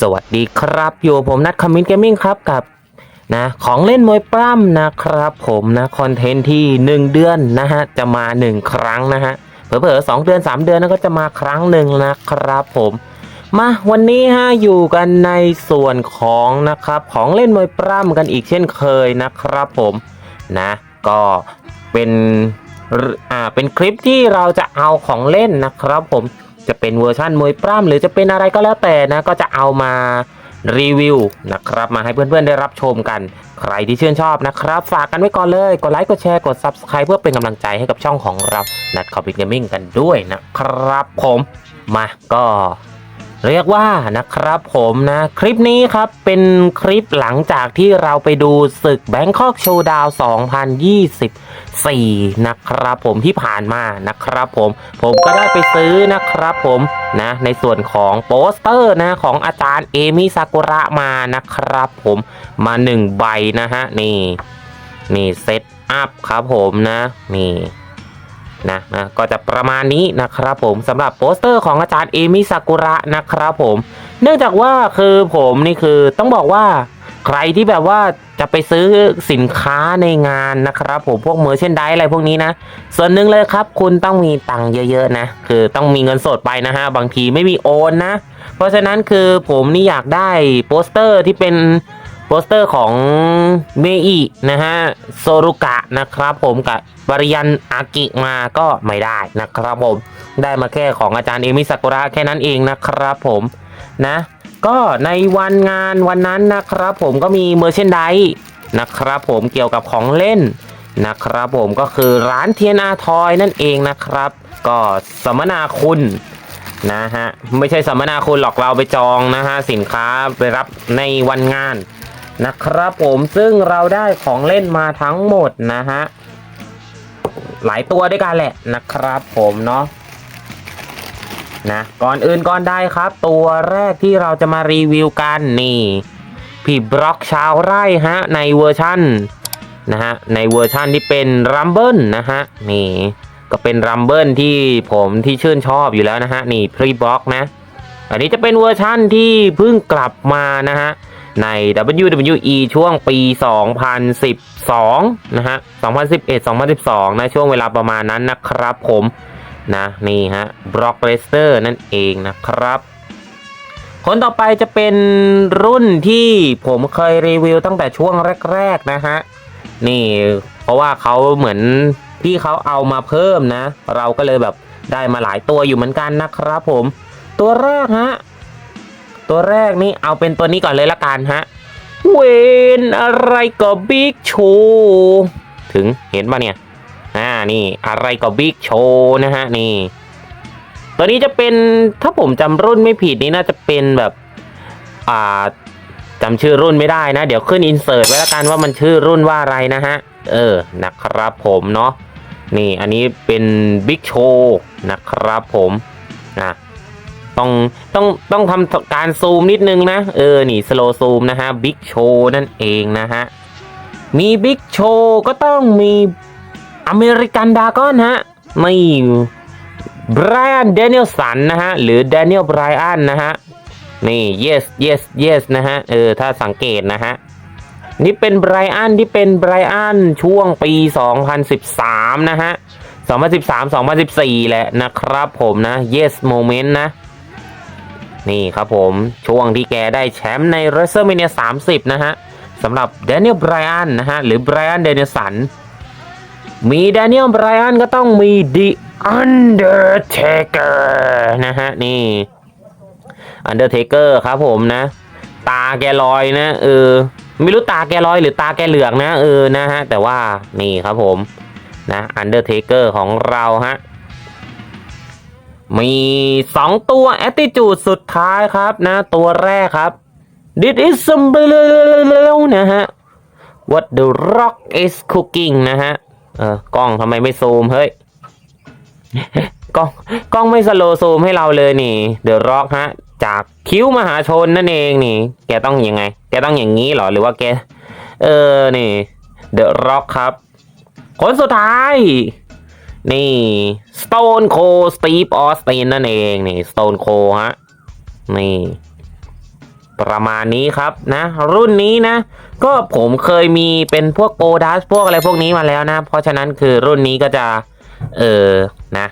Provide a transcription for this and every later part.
สวัสดีครับอยู่ผมนัทคอมมินเกมมิ่งครับกับนะของเล่นมวยปล้ำนะครับผมนะคอนเทนต์ที่ 1 เดือนนะฮะจะมา 1 ครั้งนะฮะเผลอๆสองเดือน 3 เดือนนะก็จะมาครั้งหนึ่งนะครับผมมาวันนี้ฮะอยู่กันในส่วนของนะครับของเล่นมวยปล้ำกันอีกเช่นเคยนะครับผมนะก็เป็นอ่าเป็นคลิปที่เราจะเอาของเล่นนะครับผม จะเป็นเวอร์ชั่นมวยปล้ำหรือจะเป็นอะไรก็แล้วแต่นะก็จะเอามารีวิวนะครับมาให้เพื่อนๆได้รับชมกัน ใครที่ชื่นชอบนะครับ ฝากกันไว้ก่อนเลยกดไลค์กดแชร์กด Subscribe เพื่อเป็นกำลังใจให้กับช่องของเรานัดคอปิวเกมมิ่งกันด้วยนะครับผมมาก็ เรียกว่านะครับผมนะ คลิปนี้ครับเป็นคลิปหลังจากที่เราไปดูศึก Bangkok Showdown 2024 นะครับผมที่ผ่านมานะครับผมผมก็ได้ไปซื้อนะครับผมนะในส่วนของโปสเตอร์นะของอาจารย์เอมิซากุระมานะครับผมมาหนึ่งใบนะฮะ นี่ นี่เซตอัพครับผมนะ นี่ นะนะก็จะประมาณนี้นะครับผมสำหรับโปสเตอร์ของอาจารย์เอมิซากุระนะครับผม เนื่องจากว่าคือผมนี่คือต้องบอกว่าใครที่แบบว่าจะไปซื้อสินค้าในงานนะครับ ผมพวกเมอร์เชนไดอะไรพวกนี้นะ ส่วนหนึ่งเลยครับ คุณต้องมีตังค์เยอะๆนะ คือต้องมีเงินสดไปนะฮะ บางทีไม่มีโอนนะ เพราะฉะนั้นคือผมนี่อยากได้โปสเตอร์ที่เป็น โปสเตอร์ของเมอินะฮะโซรุกะนะครับผมกับบริยันอากิมาก็ไม่ได้นะครับผมได้มาแค่ของอาจารย์เอมิซากุระแค่นั้นเองนะครับผมนะก็ในวันงานวันนั้นนะครับผมก็มีเมอร์เชนไดนะครับผมเกี่ยวกับของเล่นนะครับผมก็คือร้านเทียนอาทอยนั่นเองนะครับ ก็สัมมนาคุณนะฮะไม่ใช่สัมมนาคุณหรอกเราไปจองนะฮะสินค้าไปรับในวันงาน นะครับผมซึ่งเราได้ของเล่นมาทั้งหมดนะฮะ หลายตัวด้วยกันแหละนะครับผมเนาะนะก่อนอื่นก่อนได้ครับ ตัวแรกที่เราจะมารีวิวกันนี่พี่บล็อกชาวไร่ฮะในเวอร์ชั่นนะฮะในเวอร์ชันที่เป็นรัมเบิลนะฮะนี่ก็เป็นรัมเบิลที่ผมที่ชื่นชอบอยู่แล้วนะฮะนี่พรีบล็อกนะ อันนี้จะเป็นเวอร์ชั่นที่เพิ่งกลับมานะฮะ ใน WWE ช่วงปี 2012 นะฮะ 2011 2012 นะ ช่วงเวลาประมาณนั้นนะครับผมนะ นี่ฮะบล็อกเลสเตอร์นั่นเองนะครับ คนต่อไปจะเป็นรุ่นที่ผมเคยรีวิวตั้งแต่ช่วงแรก ๆ นะฮะ นี่เพราะว่าเขาเหมือนพี่เขาเอามาเพิ่มนะ เราก็เลยแบบได้มาหลายตัวอยู่เหมือนกันนะครับผม ตัวแรกฮะ ตัวแรกนี่เอาเป็นตัวนี้ก่อนเลยละกันฮะ เวนอะไรก็บิ๊กโชว์ถึงเห็นปะเนี่ย อ่า นี่อะไรก็บิ๊กโชว์นะฮะ นี่ ตัวนี้จะเป็นถ้าผมจำรุ่นไม่ผิดนี่น่าจะเป็นแบบ อ่าจำชื่อรุ่นไม่ได้นะ เดี๋ยวขึ้นอินเสิร์ตไว้ล้วกันว่ามันชื่อรุ่นว่าอะไรนะฮะ เออ นะครับผมเนาะ นี่ อันนี้เป็นบิ๊กโชว์นะครับผมนะ ต้องต้องต้องทำการซูมนิดนึงนะ เออ นี่สโลซูมนะฮะบิ๊กโชว์นั่นเองนะฮะ มีบิ๊กโชว์ก็ต้องมีอเมริกันดากอนฮะไม่ไบรอันเดนิเอลสันนะฮะ หรือเดนิเอลไบรอันนะฮะ นี่ yes yes yes นะฮะ เออ ถ้าสังเกตนะฮะ นี่เป็นไบรอันที่เป็นไบรอันช่วงปี 2013 นะฮะ 2013 2014 แหละนะครับผมนะ yes moment นะ นี่ครับผมช่วงที่แกได้แชมป์ใน WrestleMania 30 นะฮะสำหรับ Daniel Bryan นนะฮะหรือ Bryan Danielson มี Daniel Bryan ก็ต้องมี The Undertaker นะฮะนี่อันเดอร์เทเกอร์ครับผมนะ ตาแกลอยนะเออไม่รู้ตาแกลอยหรือตาแกเหลืองนะเออนะฮะแต่ว่านี่ครับผมนะอันเดอร์เทเกอร์ของเราฮะ มีสองตัว a อ t i t u d e สุดท้ายครับนะ ตัวแรกครับ This is some นะฮะ What the rock is cooking นะฮะ เออกล้องทำไมไม่ซูม เฮ้ย กล้องกล้องไม่สโลว์ซูมให้เราเลยนี่เดอะร็อกฮะ จากคิ้วมหาชนนั่นเองนี่ แกต้องยังไง แกต้องอย่างนี้เหรอ หรือว่าแก เออ นี่เดอะร็อกครับ คนสุดท้าย นี่ Stone Cold Steve Austin นั่นเองนี่ Stone Cold ฮะนี่ ประมาณนี้ครับนะ รุ่นนี้นะ ก็ผมเคยมีเป็นพวกโกดัสพวกอะไรพวกนี้มาแล้วนะ เพราะฉะนั้นคือรุ่นนี้ก็จะ เออนะ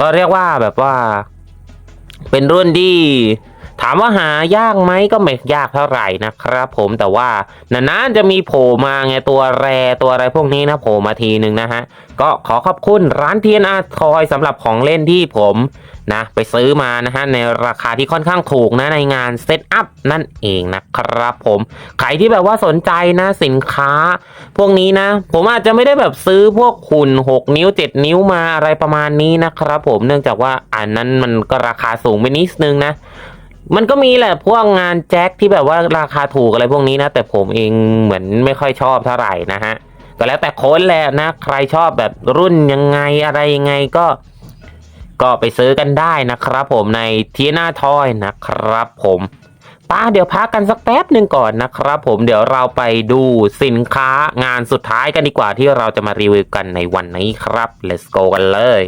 ก็เรียกว่าแบบว่า เป็นรุ่นที่ ถามว่าหายากไหมก็ไม่ยากเท่าไหร่นะครับผมแต่ว่านานๆจะมีโผล่มาไงตัวแรตัวอะไรพวกนี้นะโผล่มาทีหนึ่งนะฮะ ก็ขอขอบคุณร้านเทียนอาทอยสำหรับของเล่นที่ผมนะไปซื้อมานะฮะในราคาที่ค่อนข้างถูกนะในงานเซตอัพนั่นเองนะครับผมใครที่แบบว่าสนใจนะสินค้า พวกนี้นะ ผมอาจจะไม่ได้แบบซื้อพวกหุ่น6 นิ้ว 7 นิ้วมาอะไรประมาณนี้นะครับผมเนื่องจากว่าอันนั้นมันก็ราคาสูงไปนิดนึงนะ มันก็มีแหละพวกงานแจ็คที่แบบว่าราคาถูกอะไรพวกนี้นะ แต่ผมเองเหมือนไม่ค่อยชอบเท่าไหร่นะฮะ ก็แล้วแต่คนแหละนะ ใครชอบแบบรุ่นยังไงอะไรยังไงก็ ก็ไปซื้อกันได้นะครับผมในทีน่าทอยนะครับผมป้าเดี๋ยวพักกันสักแป๊บหนึ่งก่อนนะครับผมเดี๋ยวเราไปดูสินค้างานสุดท้ายกันดีกว่าที่เราจะมารีวิวกันในวันนี้ครับ let's go กันเลย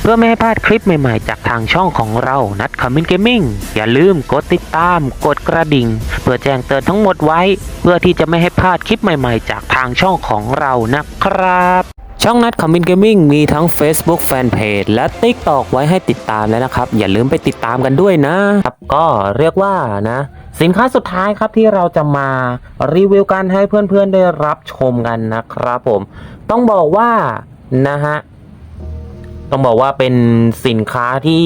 เพื่อไม่ให้พลาดคลิปใหม่ๆ จากทางช่องของเรา นัดคอมมินเกมมิ่ง อย่าลืมกดติดตาม กดกระดิ่ง เพื่อแจ้งเตือนทั้งหมดไว้ เพื่อที่จะไม่ให้พลาดคลิปใหม่ๆ จากทางช่องของเรานะครับ ช่องนัดคอมมินเกมมิ่งมีทั้ง Facebook Fanpage และ TikTok ไว้ให้ติดตามแล้วนะครับ อย่าลืมไปติดตามกันด้วยนะครับก็เรียกว่านะ สินค้าสุดท้ายครับที่เราจะมารีวิวกันให้เพื่อนๆได้รับชมกันนะครับผม ต้องบอกว่านะฮะ ต้องบอกว่าเป็นสินค้าที่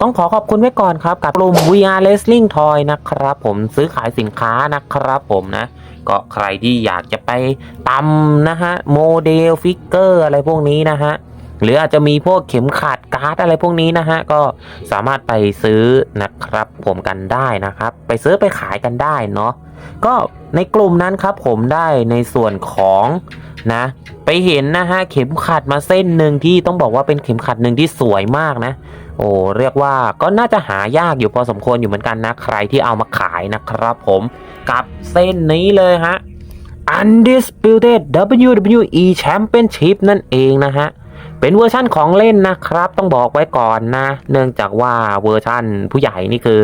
ต้องขอขอบคุณไว้ก่อนครับ กับกลุ่ม VR Wrestling Toy นะครับ ผมซื้อขายสินค้านะครับผมนะ ก็ใครที่อยากจะไปตำนะฮะ โมเดลฟิกเกอร์อะไรพวกนี้นะฮะ หรืออาจจะมีพวกเข็มขัดการ์ดอะไรพวกนี้นะฮะก็สามารถไปซื้อนะครับผมกันได้นะครับ ไปซื้อไปขายกันได้เนาะก็ในกลุ่มนั้นครับผมได้ในส่วนของนะไปเห็นนะฮะเข็มขัดมาเส้นหนึ่งที่ต้องบอกว่าเป็นเข็มขัดหนึ่งที่สวยมากนะ โอ้เรียกว่าก็น่าจะหายากอยู่พอสมควรอยู่เหมือนกันนะ ใครที่เอามาขายนะครับผมกับเส้นนี้เลยฮะ Undisputed WWE Championship นั่นเองนะฮะ เป็นเวอร์ชั่นของเล่นนะครับ ต้องบอกไว้ก่อนนะ เนื่องจากว่าเวอร์ชั่นผู้ใหญ่นี่คือ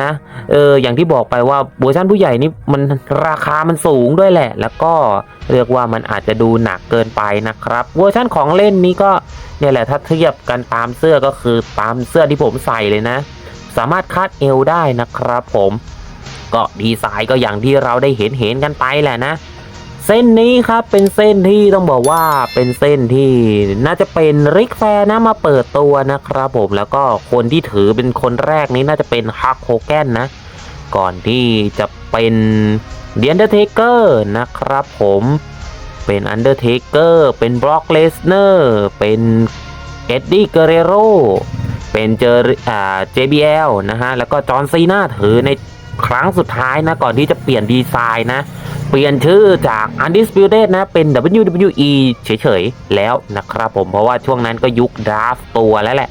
นะเอออย่างที่บอกไปว่าเวอร์ชันผู้ใหญ่นี่มันราคามันสูงด้วยแหละ แล้วก็เรียกว่ามันอาจจะดูหนักเกินไปนะครับ เวอร์ชันของเล่นนี้ก็เนี่ยแหละถ้าเทียบกันตามเสื้อก็คือตามเสื้อที่ผมใส่เลยนะ สามารถคาดเอวได้นะครับ ผม ก็ดีไซน์ก็อย่างที่เราได้เห็นเห็นกันไปแหละนะ เส้นนี้ครับเป็นเส้นที่ต้องบอกว่าเป็นเส้นที่น่าจะเป็นริกแฟร์นะมาเปิดตัวนะครับผมแล้วก็คนที่ถือเป็นคนแรกนี้น่าจะเป็นฮักโฮแกนนะ ก่อนที่จะเป็นเดียนเดอร์เทเกอร์นะครับผมเป็นอันเดอร์เทเกอร์เป็นบล็อกเลสเนอร์เป็นเอ็ดดี้เกเรโรเป็นเจออ่า JBL นะฮะแล้วก็จอห์นซีนาถือใน ครั้งสุดท้ายนะ ก่อนที่จะเปลี่ยนดีไซน์นะ เปลี่ยนชื่อจาก Undisputed นะ เป็น WWE เฉยๆ แล้วนะครับผมเพราะว่าช่วงนั้นก็ยุคดราฟตัวแล้วแหละ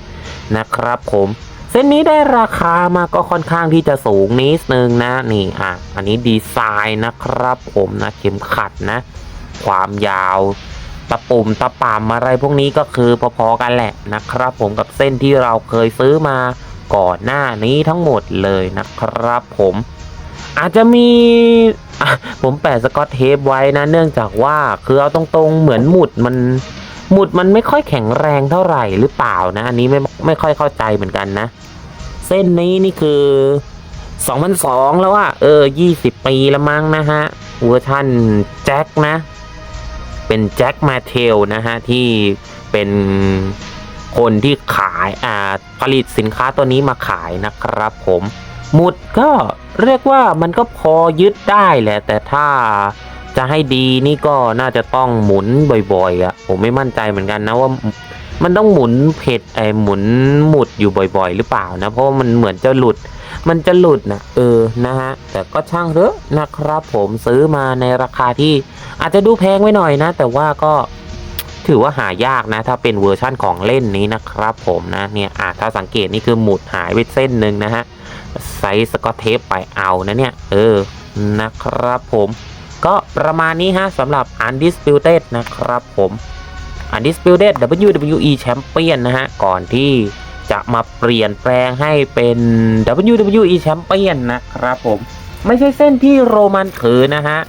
นะครับผมเส้นนี้ได้ราคามาก็ค่อนข้างที่จะสูงนิดนึงนะนี่อะอันนี้ดีไซน์นะครับผมนะเข็มขัดนะ ความยาวตะปุ่มตะปามอะไรพวกนี้ก็คือพอๆกันแหละนะครับผมกับเส้นที่เราเคยซื้อมา ก่อนหน้านี้ทั้งหมดเลยนะครับผมอาจจะมีะผมแปะสกอตเทปไว้นะ เนื่องจากว่าคือเอาตรงๆเหมือนหมุดมันหมุดมันไม่ค่อยแข็งแรงเท่าไหร่หรือเปล่านะ อันนี้ไม่ไม่ค่อยเข้าใจเหมือนกันนะ เส้นนี้นี่คือ2002 แล้วอะเออ 20 ปีแล้วมั้งนะฮะ เวอร์ชันแจ็คนะ เป็นแจ็คมาเทลนะฮะ ที่เป็น คนที่ขายอ่าผลิตสินค้าตัวนี้มาขายนะครับผมหมุดก็เรียกว่ามันก็พอยึดได้แหละ แต่ถ้าจะให้ดีนี่ก็น่าจะต้องหมุนบ่อยๆอะ่ะผมไม่มั่นใจเหมือนกันนะว่ามันต้องหมุนเพจไอหมุนหมุดอยู่บ่อยๆ หรือเปล่านะ เพราะว่ามันเหมือนจะหลุด มันจะหลุดนะเออนะฮะแต่ก็ช่างเถอะนะครับผมซื้อมาในราคาที่อาจจะดูแพงไว้หน่อยนะ แต่ว่าก็ ถือว่าหายากนะ ถ้าเป็นเวอร์ชั่นของเล่นนี้นะครับผมนะเนี่ยอะถ้าสังเกตนี่คือหมุดหายไปเส้นหนึ่งนะฮะไซส์สกอตเทปไปเอานะเนี่ย เออนะครับผม ก็ประมาณนี้ฮะสำหรับ Undisputed นะครับผม Undisputed WWE Champion นะฮะ ก่อนที่จะมาเปลี่ยนแปลงให้เป็น WWE Champion นะครับผม ไม่ใช่เส้นที่โรมันถือนะฮะ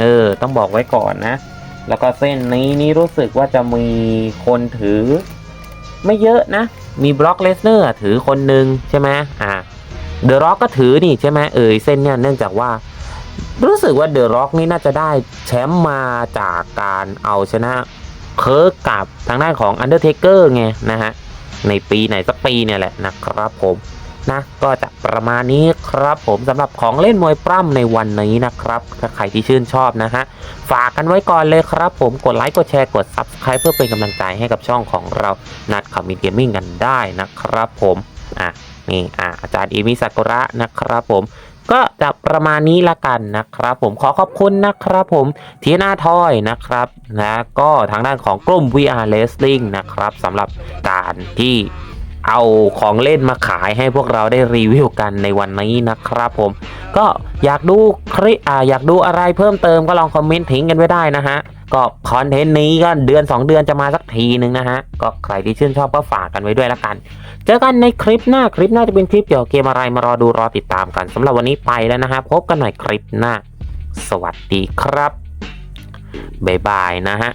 เออ ต้องบอกไว้ก่อนนะ แล้วก็เส้นนี้นี่รู้สึกว่าจะมีคนถือ ไม่เยอะนะ มีบล็อกเลสเนอร์ถือคนหนึ่งใช่ไหมอ่าเดอะร็อกก็ถือนี่ใช่ไหมเออเส้นเนี่ยเนื่องจากว่า รู้สึกว่าเดอะร็อกนี่น่าจะได้แชมป์มาจากการเอาชนะเคิร์กกับทางด้านของอันเดอร์เทเกอร์ไงนะฮะในปีไหนสักปีเนี่ยแหละนะครับผม นะก็จะประมาณนี้ครับผมสำหรับของเล่นมวยปล้ำในวันนี้นะครับ ถ้าใครที่ชื่นชอบนะฮะฝากกันไว้ก่อนเลยครับ ผมกดไลค์กดแชร์กด Subscribe เพื่อเป็นกำลังใจให้กับช่องของเรานัดขับมินเกมมิ่งกันได้นะครับผมอะนี่อะอาจารย์อีมิซากุระนะครับผมก็จะประมาณนี้ละกันนะครับ ผมขอขอบคุณนะครับผมทีน่าทอยนะครับนะก็ทางด้านของกลุ่ม VR Wrestling นะครับสำหรับการที่ เอาของเล่นมาขายให้พวกเราได้รีวิวกันในวันนี้นะครับผม ก็อยากดูคลิปอ่าอยากดูอะไรเพิ่มเติมก็ลองคอมเมนต์ทิ้งกันไว้ได้นะฮะก็คอนเทนต์นี้ก็เดือน 2 เดือนจะมาสักทีนึงนะฮะ ก็ใครที่ชื่นชอบก็ฝากกันไว้ด้วยละกัน เจอกันในคลิปหน้าคลิปหน้าจะเป็นคลิปเกี่ยวกับเกมอะไรมารอดูรอติดตามกันสำหรับวันนี้ไปแล้วนะฮะ พบกันใหม่คลิปหน้า สวัสดีครับ บ๊ายบายนะฮะ